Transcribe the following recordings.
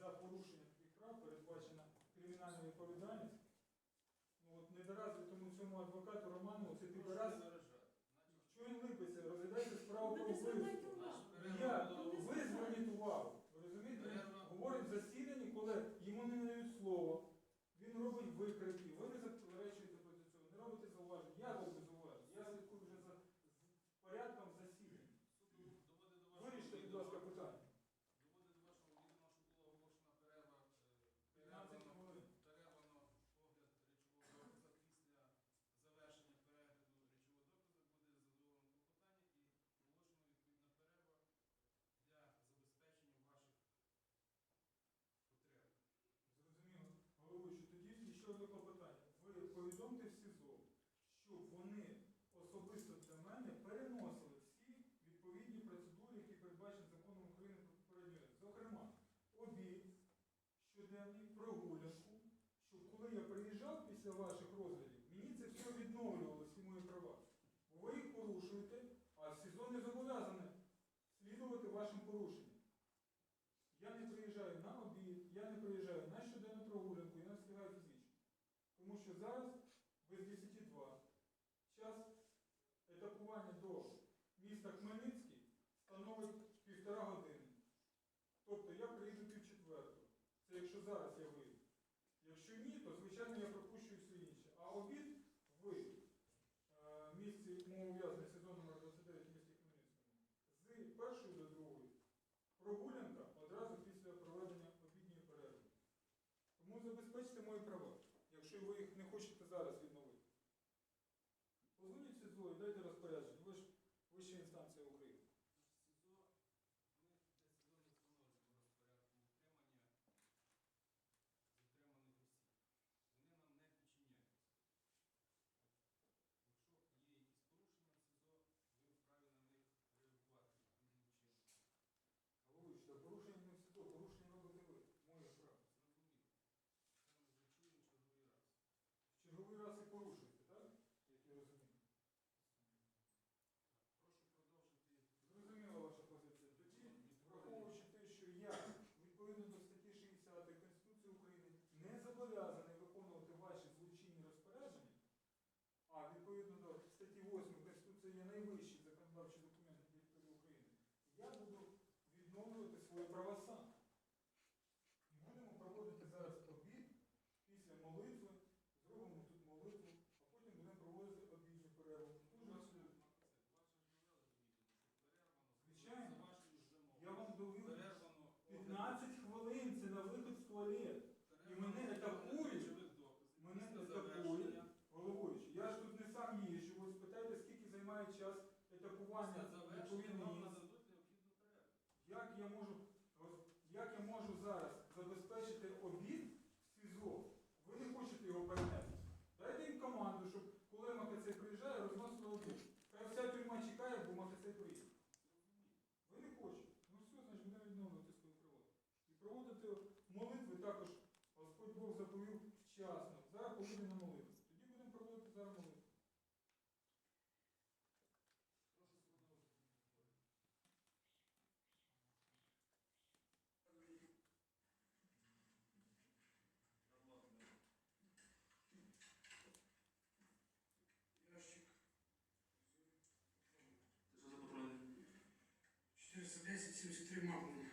за порушення таких прав передбачена кримінальна відповідальність. Ну, от Недоразвитому цьому адвокату Роману, це ти раз що зараз без 10.2 час етапування до міста Хмельницький становить півтора години. Тобто я приїду пів четверту. Це якщо зараз я вийду. Якщо ні, то звичайно я пропущу все інше. А обід е, в місці мовов'язаний сезон номер 29 в місті Хмельницькому з першої до другої прогулянка одразу після проведення обідньої перерви. Тому забезпечте мої права. Якщо ви їх не хочете зараз є найвищий законодавчий документ на території України, я буду відновлювати своє правосуддя. виконати молитви також Господь Бог заповів вчасно. Зараз повинні на молитву. Тоді будемо проводити зараз молитву. Ящик. 410-73 магнум.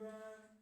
Bhagavan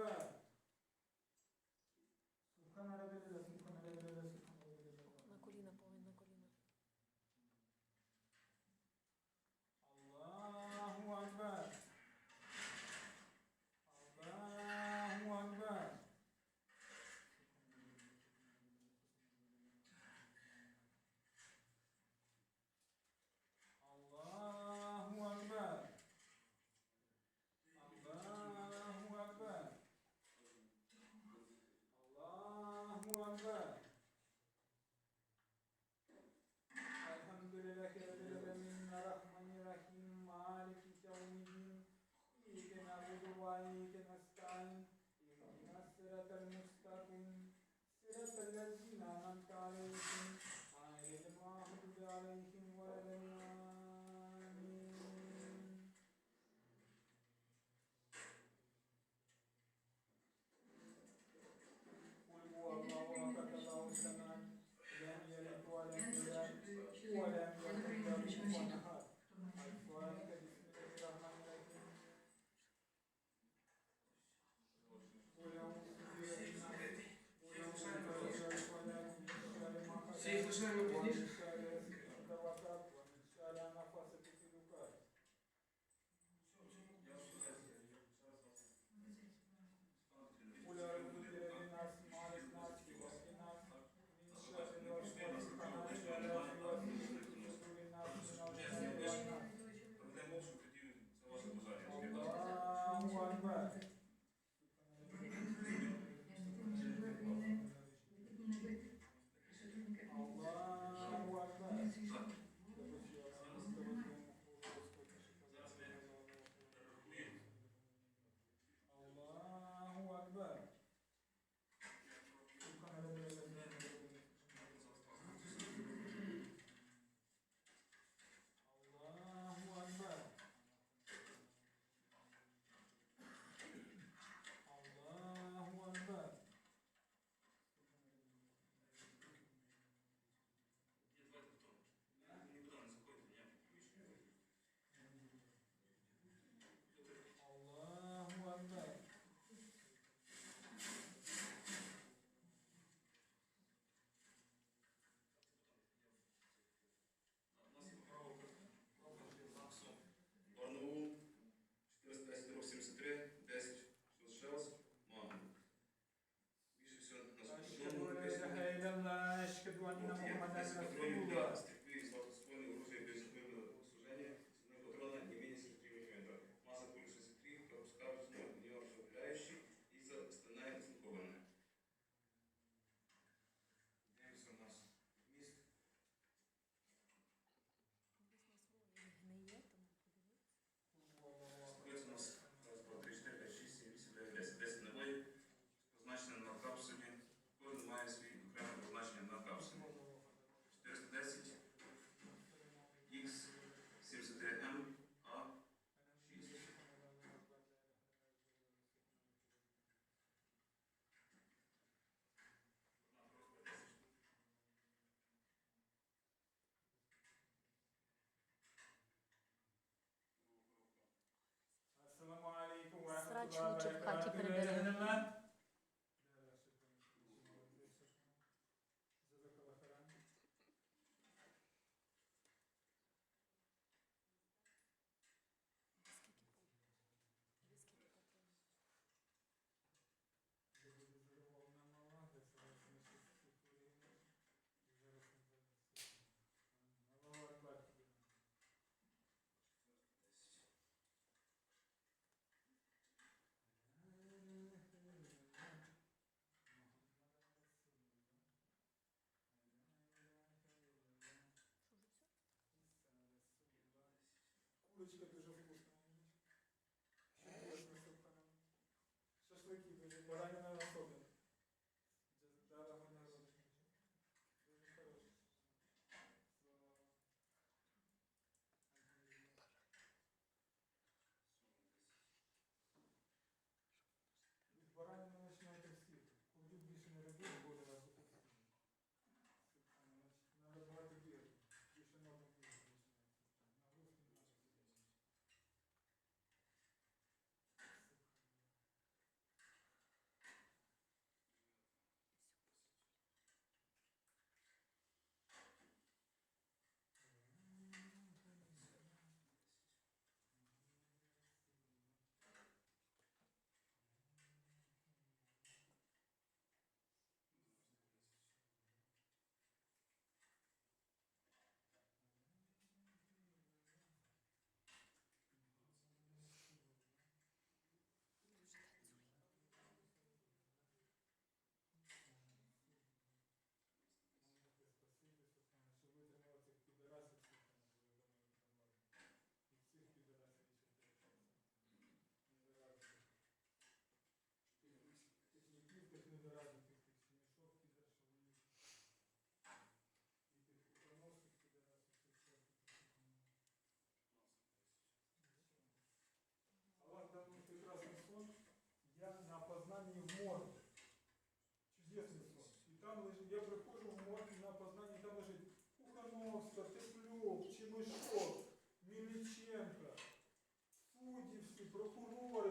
forever. नानात्कारेषु एतमाहुतिकालैः чути в aussi quelque прокурори.